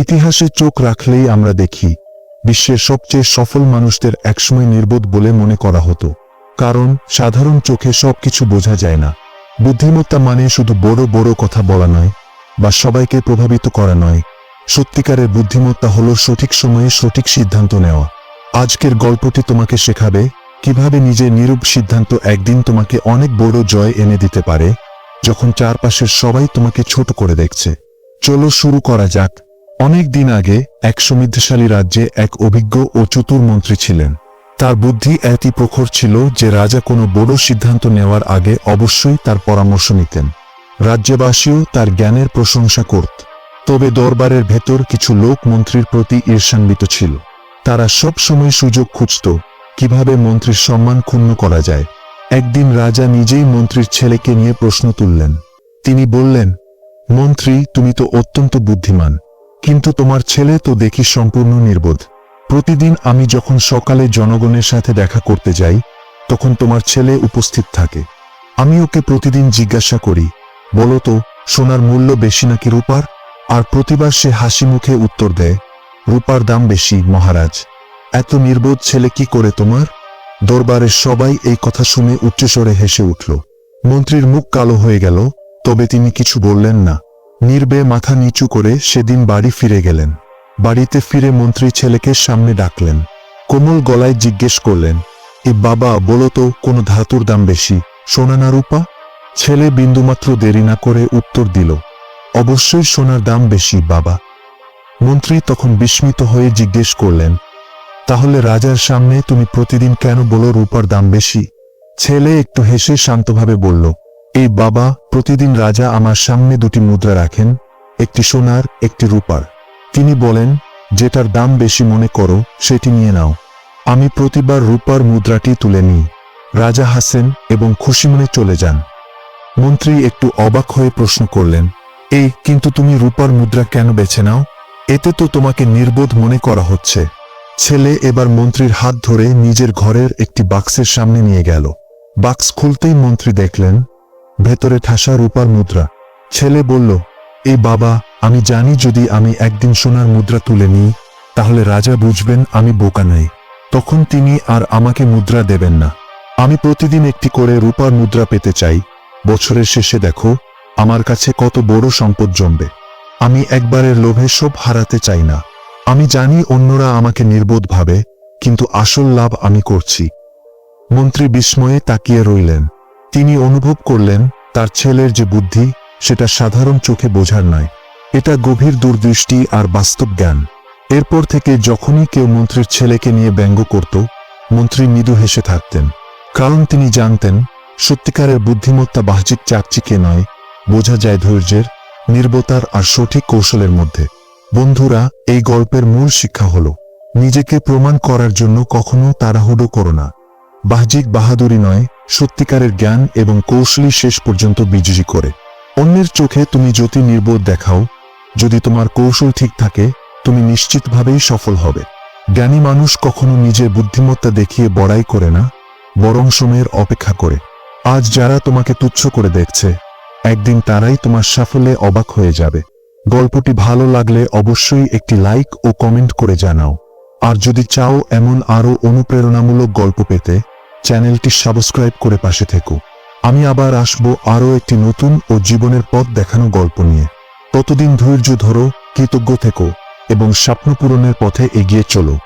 ইতিহাসে চোখ রাখলেই আমরা দেখি, বিশ্বের সবচেয়ে সফল মানুষদের একসময় নির্বোধ বলে মনে করা হতো। কারণ, সাধারণ চোখে সবকিছু বোঝা যায় না। বুদ্ধিমত্তা মানে শুধু বড় বড় কথা বলা নয়, বা সবাইকে প্রভাবিত করা নয়। সত্যিকারের বুদ্ধিমত্তা হলো সঠিক সময়ে সঠিক সিদ্ধান্ত নেওয়া। আজকের গল্পটি তোমাকে শেখাবে, কীভাবে নিজের নিরূপ সিদ্ধান্ত একদিন তোমাকে অনেক বড় জয় এনে দিতে পারে, যখন চারপাশের সবাই তোমাকে ছোট করে দেখছে। চলো শুরু করা যাক। অনেক দিন আগে এক সমৃদ্ধশালী রাজ্যে এক অভিজ্ঞ ও চতুর মন্ত্রী ছিলেন। তার বুদ্ধি এতই প্রখর ছিল যে রাজা কোনো বড় সিদ্ধান্ত নেওয়ার আগে অবশ্যই তার পরামর্শ নিতেন। রাজ্যবাসীও তার জ্ঞানের প্রশংসা করত। তবে দরবারের ভেতর কিছু লোক মন্ত্রীর প্রতি ঈর্ষান্বিত ছিল। তারা সব সময় সুযোগ খুঁজত, কীভাবে মন্ত্রীর সম্মান ক্ষুণ্ণ করা যায়। একদিন রাজা নিজেই মন্ত্রীর ছেলেকে নিয়ে প্রশ্ন তুললেন। তিনি বললেন, মন্ত্রী, তুমি তো অত্যন্ত বুদ্ধিমান। কিন্তু তোমার ছেলে তো দেখি সম্পূর্ণ নির্বোধ। প্রতিদিন আমি যখন সকালে জনগণের সাথে দেখা করতে যাই, তখন তোমার ছেলে উপস্থিত থাকে। আমি ওকে প্রতিদিন জিজ্ঞাসা করি, বলো তো, সোনার মূল্য বেশি নাকি রূপার? আর প্রতিবার সে হাসি মুখে উত্তর দেয়, রূপার দাম বেশি, মহারাজ। এত নির্বোধ ছেলে কি করে তোমার? দরবারের সবাই এই কথা শুনে উচ্চস্বরে হেসে উঠল। মন্ত্রীর মুখ কালো হয়ে গেল, তবে তিনি কিছু বললেন না। নির্বে মাথা নিচু করে সেদিন বাড়ি ফিরে গেলেন। বাড়িতে ফিরে মন্ত্রী ছেলেকে সামনে ডাকলেন। কোমল গলায় জিজ্ঞেস করলেন, এ বাবা, বলো তো, কোনো ধাতুর দাম বেশি, সোনা না রূপা? ছেলে বিন্দুমাত্র দেরি না করে উত্তর দিল, অবশ্যই সোনার দাম বেশি, বাবা। মন্ত্রী তখন বিস্মিত হয়ে জিজ্ঞেস করলেন, তাহলে রাজার সামনে তুমি প্রতিদিন কেন বলো রূপার দাম বেশি? ছেলে একটু হেসে শান্তভাবে বলল এই বাবা প্রতিদিন রাজা আমার সামনে দুটি মুদ্রা রাখেন, একটি সোনার, একটি রূপার। তিনি বলেন, যেটার দাম বেশি মনে করো, সেটি নিয়ে নাও। আমি প্রতিবার রূপার মুদ্রাটি তুলে নিই। রাজা হাসেন এবং খুশি মনে চলে যান। মন্ত্রী একটু অবাক হয়ে প্রশ্ন করলেন, এই, কিন্তু তুমি রূপার মুদ্রা কেন বেছে নাও? এতে তো তোমাকে নির্বোধ মনে করা হচ্ছে। ছেলে এবার মন্ত্রীর হাত ধরে নিজের ঘরের একটি বাক্সের সামনে নিয়ে গেল। বাক্স খুলতেই মন্ত্রী দেখলেন ভেতরে ঠাসা রূপার মুদ্রা। ছেলে বলল, এই বাবা, আমি জানি যদি আমি একদিন সোনার মুদ্রা তুলে নিই, তাহলে রাজা বুঝবেন আমি বোকা নাই। তখন তিনি আর আমাকে মুদ্রা দেবেন না। আমি প্রতিদিন একটি করে রূপার মুদ্রা পেতে চাই। বছরের শেষে দেখো, আমার কাছে কত বড় সম্পদ জমবে। আমি একবারের লোভে সব হারাতে চাই না। আমি জানি অন্যরা আমাকে নির্বোধ ভাবে, কিন্তু আসল লাভ আমি করছি। মন্ত্রী বিস্ময়ে তাকিয়ে রইলেন। তিনি অনুভব করলেন, তার ছেলের যে বুদ্ধি, সেটা সাধারণ চোখে বোঝার নয়। এটা গভীর দূরদৃষ্টি আর বাস্তব জ্ঞান। এরপর থেকে যখনই কেউ মন্ত্রীর ছেলেকে নিয়ে ব্যঙ্গ করত, মন্ত্রী মৃদু হেসে থাকতেন। কারণ তিনি জানতেন, সত্যিকারের বুদ্ধিমত্তা বাহ্যিক চাকচিকে নয়, বোঝা যায় ধৈর্যের, নির্বতার আর সঠিক কৌশলের মধ্যে। বন্ধুরা, এই গল্পের মূল শিক্ষা হল, নিজেকে প্রমাণ করার জন্য কখনো তাড়াহুড়ো করো না। বাহ্যিক বাহাদুরি নয় সত্যিকারের জ্ঞান এবং কৌশলী শেষ পর্যন্ত বিজয়ী করে। অন্যের চোখে তুমি যদি নির্বোধ দেখাও, যদি তোমার কৌশল ঠিক থাকে, তুমি নিশ্চিতভাবেই সফল হবে। জ্ঞানী মানুষ কখনো নিজের বুদ্ধিমত্তা দেখিয়ে বড়াই করে না, বরং সময়ের অপেক্ষা করে। আজ যারা তোমাকে তুচ্ছ করে দেখছে, একদিন তারাই তোমার সাফল্যে অবাক হয়ে যাবে। গল্পটি ভালো লাগলে অবশ্যই একটি লাইক ও কমেন্ট করে জানাও। আর যদি চাও এমন আরও অনুপ্রেরণামূলক গল্প পেতে চ্যানেলটি সাবস্ক্রাইব করে পাশে থেকো। আমি আবার আসব আরও একটি নতুন ও জীবনের পথ দেখানো গল্প নিয়ে। ততদিন ধৈর্য ধরো, কৃতজ্ঞ থেকো, এবং স্বপ্ন পূরণের পথে এগিয়ে চলো।